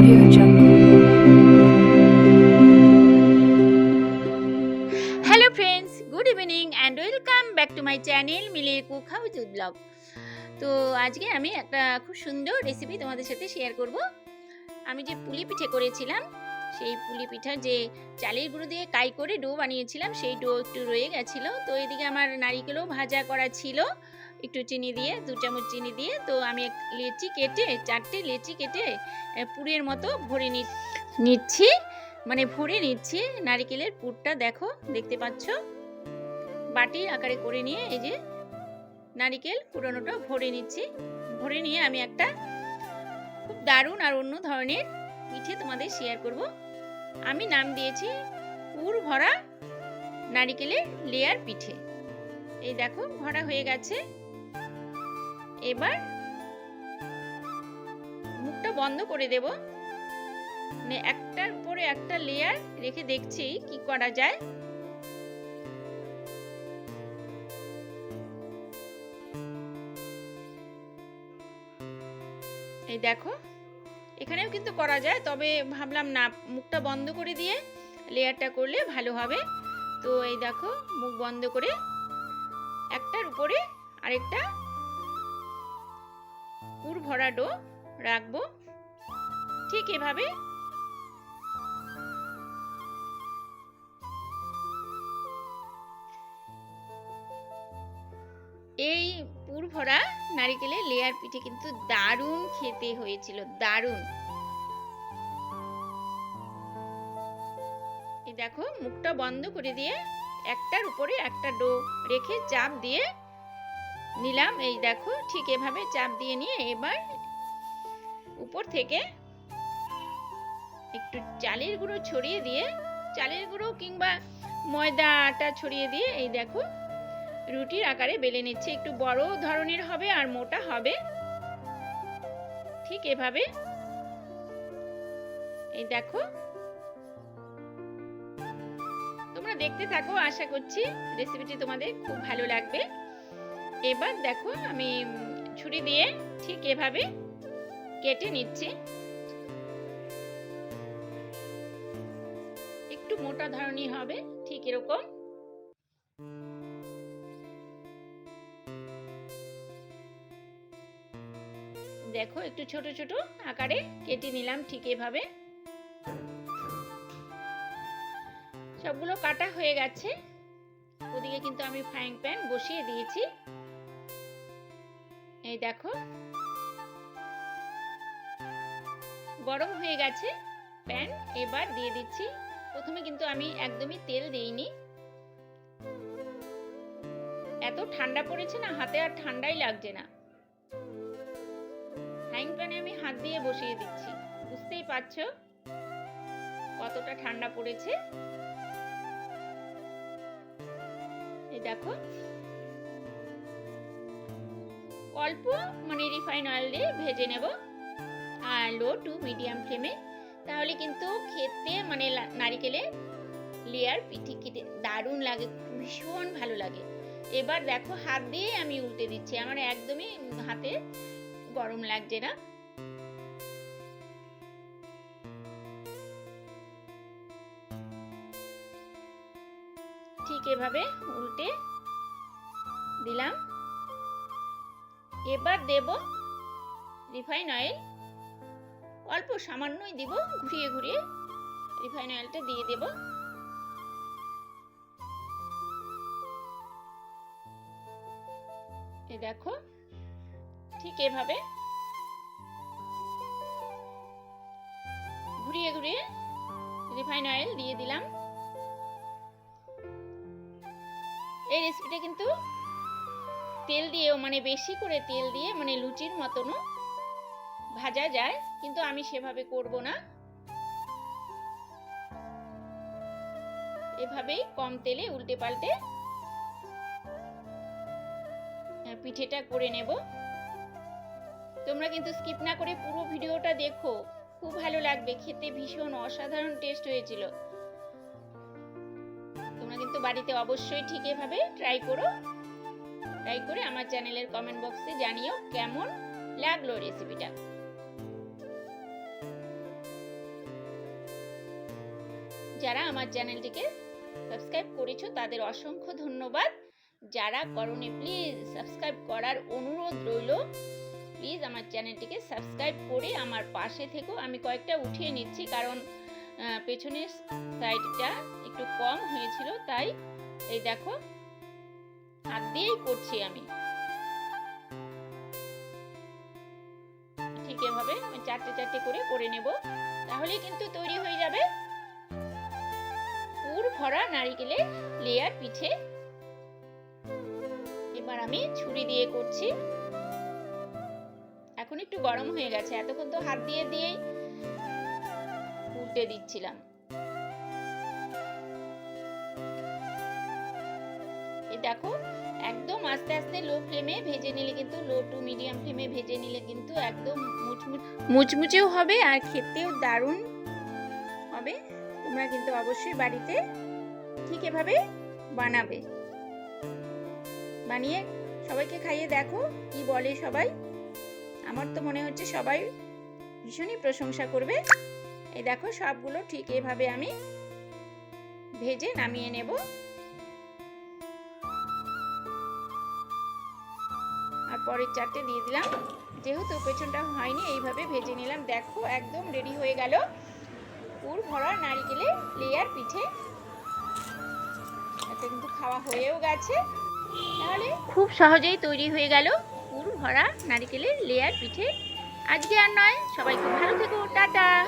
audio jungle. Hello friends good evening and welcome back to my channel মিলির cook house blog তো আজকে আমি একটা খুব সুন্দর রেসিপি তোমাদের সাথে শেয়ার করব। আমি যে পুলি পিঠে করেছিলাম, সেই পুলি পিঠা যে চালের গুঁড়ো দিয়ে কাই করে ডো বানিয়েছিলাম, সেই ডো একটু রয়ে গেছিল। তো এদিকে আমার নারিকেলও ভাজা করা ছিল। একটু চিনি দিয়ে, দু চামচ চিনি দিয়ে, তো আমি লেচি কেটে, চারটে লেচি কেটে পুরের মতো ভরে নিচ্ছি। মানে ভরে নিচ্ছি। নারিকেলের পুরটা দেখো, দেখতে পাচ্ছ? বাটির আকারে করে নিয়ে, এই যে নারিকেল পুরোনোটা ভরে নিচ্ছি। ভরে নিয়ে আমি একটা খুব দারুণ আর অন্য ধরনের পিঠে তোমাদের শেয়ার করব। আমি নাম দিয়েছি পুর ভরা নারিকেলের লেয়ার পিঠে। এই দেখো, ভরা হয়ে গেছে। এবার মুখটা বন্ধ করে দেব। মানে একটার উপরে একটা লেয়ার রেখে দেখছি কি করা যায়। এই দেখো, এখানেও কিন্তু করা যায়, তবে ভাবলাম না, মুখটা বন্ধ করে দিয়ে লেয়ারটা করলে ভালো হবে। তো এই দেখো, মুখ বন্ধ করে একটার উপরে আরেকটা পুর ভরা ডো রাখব। ঠিক এভাবে। এই পুর ভরা নারিকেলের লেয়ার পিঠে কিন্তু দারুণ খেতে হয়েছিল, দারুণ। দেখো, মুখটা বন্ধ করে দিয়ে একটার উপরে একটা ডো রেখে চাপ দিয়ে নিলাম। এই দেখো, ঠিক এভাবে চাপ দিয়ে নিয়ে এবার উপর থেকে একটু চালের গুঁড়ো ছড়িয়ে দিয়ে, চালের গুঁড়ো কিংবা ময়দা আটা ছড়িয়ে দিয়ে, এই দেখো, রুটির আকারে বেলে নিচ্ছে। একটু বড় ধরনের হবে আর মোটা হবে। ঠিক এভাবে। এই দেখো। তোমরা দেখতে থাকো, আশা করছি রেসিপিটি তোমাদের খুব ভালো লাগবে। এবার দেখো আমি ছুরি দিয়ে ঠিক এভাবে কেটে নিচ্ছি। একটু মোটা ধরনের হবে, ঠিক এরকম। দেখো একটু ছোট ছোট আকারে কেটে নিলাম ঠিক এভাবে। সবগুলো কাটা হয়ে গেছে। ওদিকে কিন্তু আমি ফ্রাইং প্যান বসিয়ে দিয়েছি। এই দেখো। গরম হয়ে গেছে। প্যান এবার দিয়ে দিচ্ছি। প্রথমে কিন্তু আমি একদমই তেল দেইনি। এত ঠান্ডা পড়েছে না, হাতে আর ঠান্ডাই লাগছে না। ফ্রাইং প্যানে আমি হাত দিয়ে বসিয়ে দিচ্ছি। বুঝতেই পারছ কতটা ঠান্ডা পড়েছে? এই দেখো। অল্প মানে রিফাইন অয়েল দিয়ে ভেজে নেব। আর লো টু মিডিয়াম ফ্লেমে তাহলে কিন্তু খেতে মানে লা- নারিকেলের লেয়ার পিঠি খেতে দারুণ লাগে, ভীষণ ভালো লাগে। এবার দেখো হাত দিয়ে আমি উল্টে দিচ্ছি, আমার একদমই হাতে গরম লাগছে না। ঠিক এভাবে উল্টে দিলাম। এবার দেব রিফাইন অয়েল। অল্প সামান্যই দিব, ঘুরিয়ে ঘুরিয়ে রিফাইন অয়েলটা দিয়ে দেব। এই দেখো, ঠিক এভাবে ঘুরিয়ে ঘুরিয়ে রিফাইন অয়েল দিয়ে দিলাম। এই রেসিপিটা কিন্তু তেল দিয়েও মানে বেশি করে তেল দিয়ে মানে লুচির মতনও ভাজা যায়, কিন্তু আমি সেভাবে করব না। এভাবেই কম তেলে উল্টে পাল্টে পিঠেটা করে নেব। তোমরা কিন্তু স্কিপ না করে পুরো ভিডিওটা দেখো, খুব ভালো লাগবে, খেতে ভীষণ অসাধারণ টেস্ট হয়েছিল। তোমরা কিন্তু বাড়িতে অবশ্যই ঠিক এভাবে ট্রাই করো। ট্রাই করে আমার চ্যানেলের কমেন্ট বক্সে জানিও কেমন লাগল রেসিপিটা যারা আমার চ্যানেলটিকে সাবস্ক্রাইব করেছ, তাদের অসংখ্য ধন্যবাদ। যারা করনি প্লিজ সাবস্ক্রাইব করার অনুরোধ রইল। প্লিজ আমার চ্যানেলটিকে সাবস্ক্রাইব করে আমার পাশে থেকো। আমি কয়েকটা উঠিয়ে নিচ্ছি, কারণ পেছনের সাইডটা একটু কম হয়েছিল, তাই, এই দেখো হাত দিয়েই করছি আমি। ঠিক এভাবে চারটে চারটে করে করে নেব। তাহলে কিন্তু তৈরি হয়ে যাবে। পুর ভরা নারিকেলের লেয়ার পিঠে। এবার আমি ছুরি দিয়ে করছি। এখন একটু গরম হয়ে গেছে, এতক্ষণ তো হাত দিয়ে দিয়েই উল্টে দিচ্ছিলাম। দেখো আস্তে আস্তে লো ফ্লেমে ভেজে নিলে কিন্তু, লো টু মিডিয়াম ফ্লেমে ভেজে নিলে কিন্তু একদম মুচমুচ মুচমুচেও হবে আর খেতেও দারুণ হবে। তোমরা কিন্তু অবশ্যই বাড়িতে ঠিক এভাবে বানাবে। বানিয়ে সবাইকে খাইয়ে দেখো কি বলে সবাই। আমার তো মনে হচ্ছে সবাই ভীষণই প্রশংসা করবে। এই দেখো সবগুলো ঠিক এভাবে আমি ভেজে নামিয়ে নেব। পরের চারটে দিয়ে দিলাম। যেহেতু পেছনটা হয়নি, এইভাবে ভেজে নিলাম। দেখো, একদম রেডি হয়ে গেল। পুর ভরা নারিকেলের লেয়ার পিঠে। এটা কিন্তু খাওয়া হয়েও গেছে। তাহলে খুব সহজেই তৈরি হয়ে গেল পুর ভরা নারিকেলের লেয়ার পিঠে। আজকে আর নয়, সবাই খুব ভালো থেকো। টাটা!